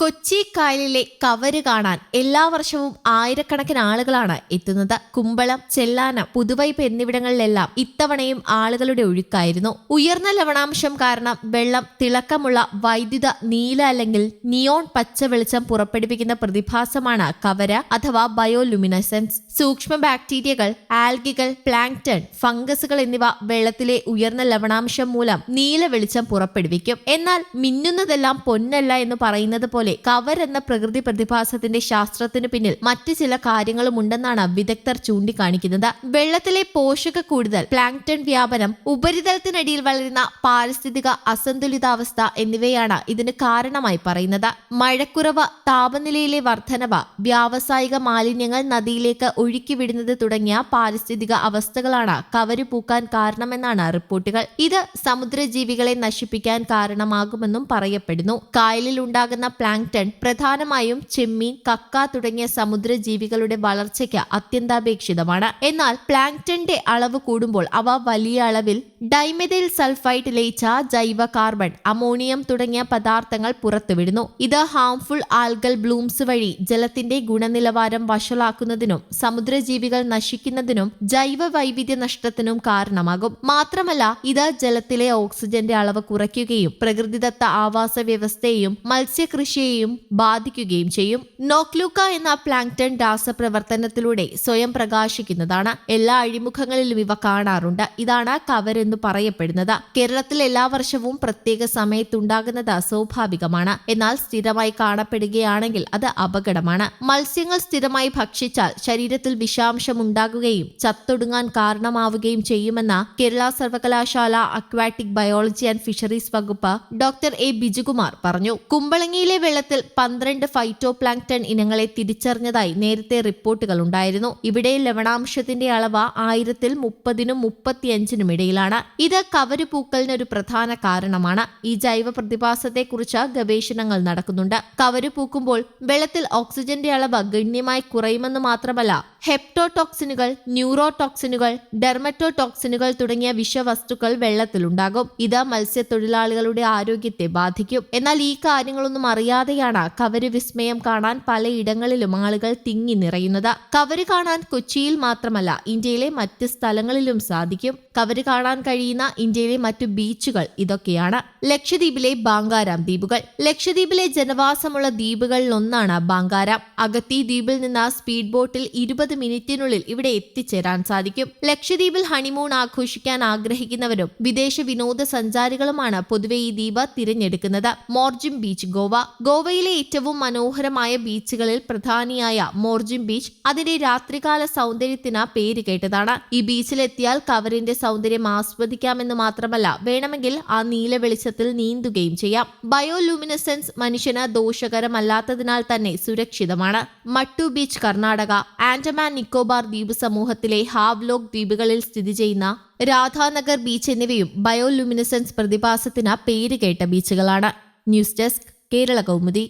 Kochi കായലിലെ cover കാണാൻ എല്ലാ വർഷവും ആയിരക്കണക്കിന് ആളുകളാണ് എത്തുന്നത്. കുമ്പളം ചെല്ലാനം പുതുവൈപ്പ് എന്നിവിടങ്ങളിലെല്ലാം ഇത്തവണയും ആളുകളുടെ ഒഴുക്കായിരുന്നു. ഉയർന്ന ലവണാംശം കാരണം വെള്ളം തിളക്കമുള്ള വൈദ്യുത നീല അല്ലെങ്കിൽ നിയോൺ പച്ച വെളിച്ചം പുറപ്പെടുവിക്കുന്ന പ്രതിഭാസമാണ് കവര അഥവാ ബയോലുമിനസെൻസ്. സൂക്ഷ്മ ബാക്ടീരിയകൾ ആൽഗികൾ പ്ലാങ്ക്ടൺ ഫംഗസുകൾ എന്നിവ വെള്ളത്തിലെ ഉയർന്ന ലവണാംശം മൂലം നീല വെളിച്ചം പുറപ്പെടുവിക്കും. എന്നാൽ മിന്നുന്നതെല്ലാം പൊന്നല്ല എന്ന് പറയുന്നത് പോലെ കവർ എന്ന പ്രകൃതി പ്രതിഭാസത്തിന്റെ ശാസ്ത്രത്തിന് പിന്നിൽ മറ്റു ചില കാര്യങ്ങളും ഉണ്ടെന്നാണ് വിദഗ്ധർ ചൂണ്ടിക്കാണിക്കുന്നത്. വെള്ളത്തിലെ പോഷക കൂടുതൽ പ്ലാങ്ക്ടൺ വ്യാപനം ഉപരിതലത്തിനടിയിൽ വളരുന്ന പാരിസ്ഥിതിക അസന്തുലിതാവസ്ഥ എന്നിവയാണ് ഇതിന് കാരണമായി പറയുന്നത്. മഴക്കുറവ് താപനിലയിലെ വർധനവ് വ്യാവസായിക മാലിന്യങ്ങൾ നദിയിലേക്ക് ഒഴുക്കിവിടുന്നത് തുടങ്ങിയ പാരിസ്ഥിതിക അവസ്ഥകളാണ് കവര് പൂക്കാൻ കാരണമെന്നാണ് റിപ്പോർട്ടുകൾ. ഇത് സമുദ്രജീവികളെ നശിപ്പിക്കാൻ കാരണമാകുമെന്നും പറയപ്പെടുന്നു. കായലിൽ ഉണ്ടാകുന്ന പ്ലാങ്ക്ടൺ പ്രധാനമായും ചെമ്മീൻ കക്ക തുടങ്ങിയ സമുദ്രജീവികളുടെ വളർച്ചയ്ക്ക് അത്യന്താപേക്ഷിതമാണ്. എന്നാൽ പ്ലാങ്ടന്റെ അളവ് കൂടുമ്പോൾ അവ വലിയ അളവിൽ ഡൈമെഥൈൽ സൾഫൈഡ് ലയിച്ച ജൈവ കാർബൺ അമോണിയം തുടങ്ങിയ പദാർത്ഥങ്ങൾ പുറത്തുവിടുന്നു. ഇത് ഹാംഫുൾ ആൽഗൽ ബ്ലൂംസ് വഴി ജലത്തിന്റെ ഗുണനിലവാരം വഷളാക്കുന്നതിനും സമുദ്രജീവികൾ നശിക്കുന്നതിനും ജൈവ വൈവിധ്യ നഷ്ടത്തിനും കാരണമാകും. മാത്രമല്ല ഇത് ജലത്തിലെ ഓക്സിജന്റെ അളവ് കുറയ്ക്കുകയും പ്രകൃതിദത്ത ആവാസ വ്യവസ്ഥയെയും മത്സ്യകൃഷിയെയും ബാധിക്കുകയും ചെയ്യും. നോക്ലൂക്ക എന്ന പ്ലാങ്ടൺ രാസപ്രവർത്തനത്തിലൂടെ സ്വയം പ്രകാശിക്കുന്നതാണ് എല്ലാ അഴിമുഖങ്ങളിലും ഇവ കാണാറുണ്ട്. ഇതാണ് കവർ എന്ന് പറയപ്പെടുന്നത്. കേരളത്തിൽ എല്ലാ വർഷവും പ്രത്യേക സമയത്തുണ്ടാകുന്നത് സ്വാഭാവികമാണ് എന്നാൽ സ്ഥിരമായി കാണപ്പെടുകയാണെങ്കിൽ അത് അപകടമാണ്. മത്സ്യങ്ങൾ സ്ഥിരമായി ഭക്ഷിച്ചാൽ ശരീരത്തിൽ വിഷാംശം ഉണ്ടാകുകയും ചത്തൊടുങ്ങാൻ കാരണമാവുകയും ചെയ്യുമെന്ന കേരള സർവകലാശാല അക്വാറ്റിക് ബയോളജി ആൻഡ് ഫിഷറീസ് വകുപ്പ് ഡോക്ടർ എ. ബിജുകുമാർ പറഞ്ഞു. കുമ്പളങ്ങിയിലെ വെള്ളത്തിൽ പന്ത്രണ്ട് ഫൈറ്റോ പ്ലാങ്ടൺ ഇനങ്ങളെ തിരിച്ചറിഞ്ഞതായി നേരത്തെ റിപ്പോർട്ടുകൾ ഉണ്ടായിരുന്നു. ഇവിടെ ലവണാംശത്തിന്റെ അളവ് ആയിരത്തിൽ മുപ്പതിനും മുപ്പത്തിയഞ്ചിനും ഇടയിലാണ്. ഇത് കവരുപൂക്കലിന് ഒരു പ്രധാന കാരണമാണ്. ഈ ജൈവ പ്രതിഭാസത്തെക്കുറിച്ച് ഗവേഷണങ്ങൾ നടക്കുന്നുണ്ട്. കവരുപൂക്കുമ്പോൾ വെള്ളത്തിൽ ഓക്സിജന്റെ അളവ് ഗണ്യമായി കുറയുമെന്ന് മാത്രമല്ല ഹെപ്റ്റോടോക്സിനുകൾ ന്യൂറോടോക്സിനുകൾ ഡെർമറ്റോടോക്സിനുകൾ തുടങ്ങിയ വിഷവസ്തുക്കൾ വെള്ളത്തിലുണ്ടാകും. ഇത് മത്സ്യത്തൊഴിലാളികളുടെ ആരോഗ്യത്തെ ബാധിക്കും. എന്നാൽ ഈ കാര്യങ്ങളൊന്നും അറിയാതെയാണ് കവര് വിസ്മയം കാണാൻ പലയിടങ്ങളിലും ആളുകൾ തിങ്ങി നിറയുന്നത്. കവര് കാണാൻ കൊച്ചിയിൽ മാത്രമല്ല ഇന്ത്യയിലെ മറ്റ് സ്ഥലങ്ങളിലും സാധിക്കും. കവര് കാണാൻ കഴിയുന്ന ഇന്ത്യയിലെ മറ്റു ബീച്ചുകൾ ഇതൊക്കെയാണ്. ലക്ഷദ്വീപിലെ ബാങ്കാരാം ദ്വീപുകൾ. ലക്ഷദ്വീപിലെ ജനവാസമുള്ള ദ്വീപുകളിൽ ഒന്നാണ് ബാങ്കാരാം. അഗത്തി ദ്വീപിൽ നിന്ന് സ്പീഡ് ബോട്ടിൽ ഇരുപത് മിനിറ്റിനുള്ളിൽ ഇവിടെ എത്തിച്ചേരാൻ സാധിക്കും. ലക്ഷദ്വീപിൽ ഹണിമൂൺ ആഘോഷിക്കാൻ ആഗ്രഹിക്കുന്നവരും വിദേശ വിനോദസഞ്ചാരികളുമാണ് പൊതുവെ ഈ ദ്വീപ് തിരഞ്ഞെടുക്കുന്നത്. മോർജിം ബീച്ച് ഗോവ ഗോവയിലെ ഏറ്റവും മനോഹരമായ ബീച്ചുകളിൽ പ്രധാനിയായ മോർജിം ബീച്ച് അതിന്റെ രാത്രികാല സൗന്ദര്യത്തിന് പേര് കേട്ടതാണ്. ഈ ബീച്ചിലെത്തിയാൽ കവറിന്റെ സൗന്ദര്യം ആസ്വദിക്കാമെന്ന് മാത്രമല്ല വേണമെങ്കിൽ ആ നീല വെളിച്ചത്തിൽ നീന്തുകയും ചെയ്യാം. ബയോലൂമിനസെൻസ് മനുഷ്യന് ദോഷകരമല്ലാത്തതിനാൽ തന്നെ സുരക്ഷിതമാണ്. മട്ടു ബീച്ച് കർണാടക ആൻഡമാൻ നിക്കോബാർ ദ്വീപ് സമൂഹത്തിലെ ഹാവ്ലോക്ക് ദ്വീപുകളിൽ സ്ഥിതി ചെയ്യുന്ന രാധാനഗർ ബീച്ച് എന്നിവയും ബയോലൂമിനസെൻസ് പ്രതിഭാസത്തിന് പേര് കേട്ട ബീച്ചുകളാണ്. News desk Kerala Kaumudi